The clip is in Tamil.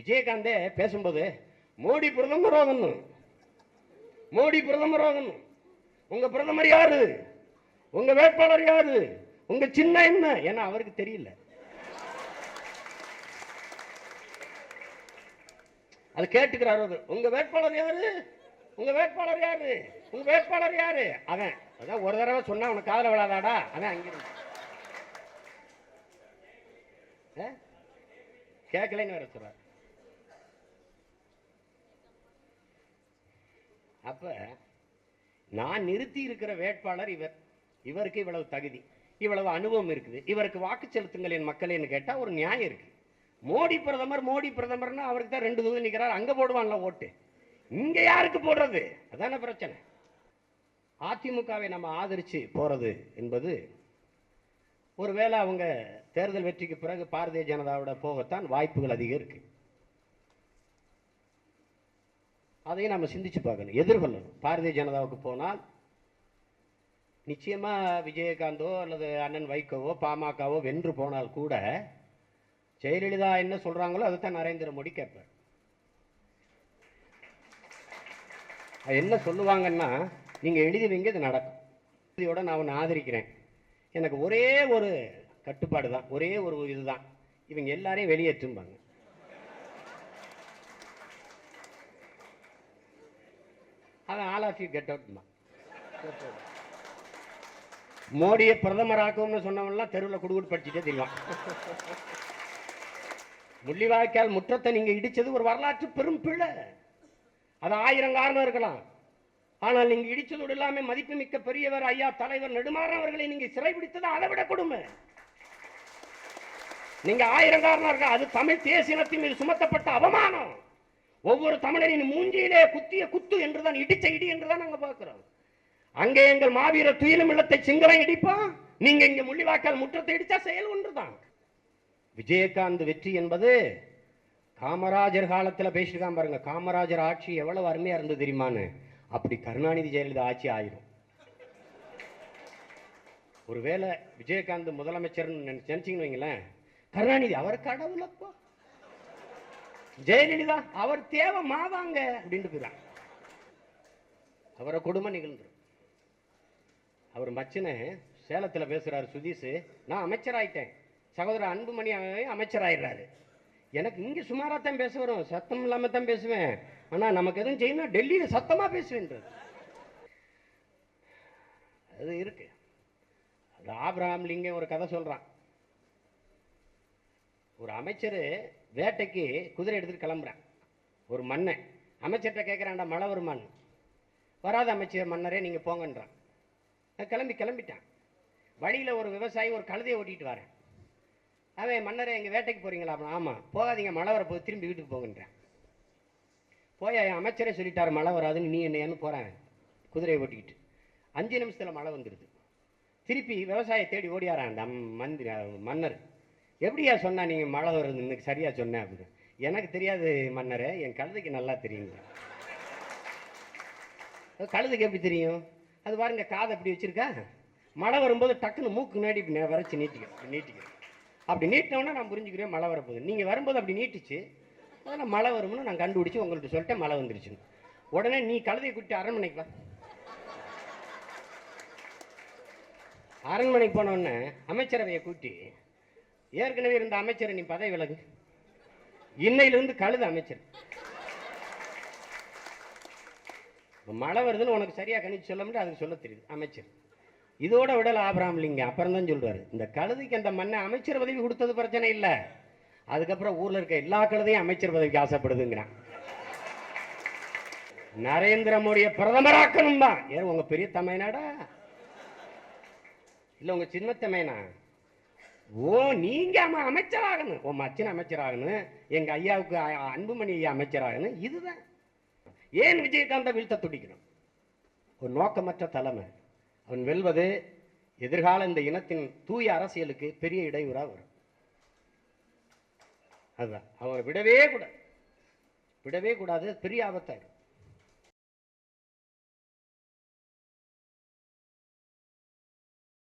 விஜயகாந்தே பேசும்போது மோடி பிரதமர் ஆகணும். மோடி பிரதமர் ஆகணும். உங்க பிரதமர் யாரு? உங்க வேட்பாளர் யாரு? உங்க சின்ன என்ன? ஏன்னா அவருக்கு தெரியல. அது கேட்டுக்கிறாரு உங்க வேட்பாளர் யாரு? உங்க வேட்பாளர் யாரு? உங்க வேட்பாளர் யாரு? அவன் அதான் ஒரு தடவை சொன்னா உனக்கு காதல விழாதாடா? அவன் அங்கிருந்து. கேட்கலன்னு வேற சொல்றார். அப்ப நான் நிறுத்தி இருக்கிற வேட்பாளர் இவர். இவருக்கு இவ்வளவு தகுதி இவ்வளவு அனுபவம் இருக்குது. இவருக்கு வாக்கு செலுத்துங்கள் என் மக்களேன்னு கேட்டால் ஒரு நியாயம் இருக்கு. மோடி பிரதமர் மோடி பிரதமர்னா அவருக்கு தான் ரெண்டு தொகுதி நிற்கிறார் அங்கே போடுவான்ல ஓட்டு. இங்கே யாருக்கு போடுறது? அதான பிரச்சனை. அதிமுகவை நம்ம ஆதரித்து போகிறது என்பது ஒருவேளை அவங்க தேர்தல் வெற்றிக்கு பிறகு பாரதிய ஜனதாவோட போகத்தான் வாய்ப்புகள் அதிகம் இருக்குது அதையும் நம்ம சிந்திச்சு பார்க்கணும் எதிர்கொள்ளணும். பாரதிய ஜனதாவுக்கு போனால் நிச்சயமாக விஜயகாந்தோ அல்லது அண்ணன் வைகோவோ பாமகவோ வென்று போனால் கூட ஜெயலலிதா என்ன சொல்றாங்களோ அதைத்தான் நரேந்திர மோடி கேட்பார். என்ன சொல்லுவாங்கன்னா நீங்கள் எழுதி வைங்க இது நடக்கும். இதோட நான் ஒன்று ஆதரிக்கிறேன். எனக்கு ஒரே ஒரு கட்டுப்பாடு தான் ஒரே ஒரு இதுதான். இவங்க எல்லாரையும் வெளியேற்றும்பாங்க. அவன் ஆல் ஆஃப் யூ கெட் அவுட்மா மோடியை பிரதமராக்கும்னு சொன்னவன்லாம் தெருவில் குடுகுடு படிச்சுட்டே தெரியும். முள்ளிவாய்க்கால் முற்றத்தை நீங்க இடிச்சது ஒரு வரலாற்று பெரும் பிழை. அது ஆயிரம் காரணம் இருக்கலாம். ஆனால் நீங்க இடிச்சதோடு இல்லாம மதிப்புமிக்க பெரியவர் ஐயா தலைவர் நெடுமாறன் அவர்களை நீங்க சிறைபிடித்தது அதை விட கொடுமை. நீங்க ஆயிரம் காரணம் இருக்கா? அது தமிழ் தேசியத்தின் மீது சுமத்தப்பட்ட அவமானம். ஒவ்வொரு தமிழரின் மூஞ்சியிலே குத்திய குத்து என்றுதான் இடிச்ச இடி என்றுதான் நாங்க பார்க்கிறோம். அங்கே எங்கள் மாவீர துயிலும் இல்லத்தை சிங்களம் இடிப்பான் நீங்க இங்க முள்ளிவாய்க்கால் முற்றத்தை இடிச்சா செயல் ஒன்றுதான். விஜயகாந்த் வெற்றி என்பது காமராஜர் காலத்துல பேசியிருக்கான் பாருங்க காமராஜர் ஆட்சி எவ்வளவு அருமையா இருந்தது தெரியுமான்னு? அப்படி கருணாநிதி ஜெயலலிதா ஆட்சி ஆயிரும். ஒருவேளை விஜயகாந்த் முதலமைச்சர்னு நினைச்சீங்கன்னு வைங்களேன் கருணாநிதி அவர் கடவுளப்பா. ஜெயலலிதா அவர் தேவை மாதாங்க அப்படின்ட்டு போயிடான் அவரை கொடுமை நிகழ்ந்துடும் அவர் மச்சனை சேலத்தில் பேசுறாரு சுதீஷ் நான் அமைச்சராயிட்டேன். சகோதரர் அன்புமணி அமைச்சராயிடுறாரு. எனக்கு இங்கே சுமாராக தான் பேச வரும் சத்தம் இல்லாமல் தான் பேசுவேன். ஆனால் நமக்கு எதுவும் செய்யணும் டெல்லியில் சத்தமா பேசுவேன்றது. அது இருக்கு. அது லிங்கம் ஒரு கதை சொல்றான். ஒரு அமைச்சர் வேட்டைக்கு குதிரை எடுத்துட்டு கிளம்புறான். ஒரு மன்னன். அமைச்சர்கிட்ட கேட்குறான்டா மழை வருமான்னு. வராத அமைச்சர் மன்னரே நீங்கள் போங்கன்றான். கிளம்பி கிளம்பிட்டான். வழியில் ஒரு விவசாயி ஒரு கழுதையை ஓட்டிட்டு வரேன். அவன் மன்னரே எங்கள் வேட்டைக்கு போகிறீங்களா அப்படின்னு ஆமாம் போகாதீங்க மழை வரப்போது திரும்பி வீட்டுக்கு போங்கன்றேன். போய் என் அமைச்சரே சொல்லிட்டார் மழை வராதுன்னு. நீ என்னையான்னு போறேன். குதிரையை ஓட்டிக்கிட்டு. அஞ்சு நிமிஷத்தில் மழை வந்துடுது திருப்பி விவசாய தேடி ஓடியாரான் அந்த அம்- மந்திரி மன்னர். எப்படியா சொன்னா நீங்க மழை வருது இன்னைக்கு சரியா சொன்னேன் அப்படின்னு. எனக்கு தெரியாது மன்னரே என் கழுதைக்கு நல்லா தெரியுங்க. கழுதுக்கு கழுதைக்கு எப்படி தெரியும்? அது பாருங்க காதை அப்படி வச்சிருக்கா? மழை வரும்போது டக்குன்னு மூக்கு நாடி இப்படி வரைச்சி நீட்டிக்கிறேன் நீட்டிக்கிறேன். அப்படி நீட்டினோன்னா நான் புரிஞ்சுக்கிறேன் மழை வரப்போகுது. நீங்கள் வரும்போது அப்படி நீட்டிச்சு. அதனால் மழை வரும்னு நான் கண்டுபிடிச்சி உங்கள்கிட்ட சொல்லிட்டேன் மழை வந்துருச்சுன்னு. உடனே நீ கழுதையை கூட்டி அரண்மனைக்கு வா. அரண்மனைக்கு போனவுடனே அமைச்சரவையை கூட்டி ஏற்கனவே இருந்த அமைச்சரை நீ பதவி விலகு இன்னையிலிருந்து கழுத அமைச்சர். மழை வருதுன்னு உனக்கு சரியா கணிச்சு சொல்ல முடியாது அதுக்கு சொல்ல தெரியுது அமைச்சர். இதோட விடல ஆபராம் இல்லைங்க அப்புறம் தான் சொல்றாரு. இந்த கழுதைக்கு அந்த மண்ணை அமைச்சர் பதவி கொடுத்தது பிரச்சனை இல்ல. அதுக்கப்புறம் ஊர்ல இருக்க எல்லா கழுதையும் அமைச்சர் பதவிக்கு ஆசைப்படுதுங்கிறான். நரேந்திர மோடியை பிரதமராக்கணும் தான் ஏன் உங்க பெரிய தமையனாடா? இல்ல உங்க சின்ன தமையனா? ஓ நீங்க அமைச்சராகணும். உன் மச்சின் அமைச்சராகணும். எங்க ஐயாவுக்கு அன்புமணி ஐயா அமைச்சராகணும். இதுதான். ஏன் விஜயகாந்த வீழ்த்த துடிக்கணும்? ஒரு நோக்கமற்ற தலைமை. அவன் வெல்வது எதிர்கால இந்த இனத்தின் தூய அரசியலுக்கு பெரிய இடையூறா வரும். அதுதான். அவனை விடவே கூடாது. விடவே கூடாது. பெரிய ஆபத்தா இருக்கும்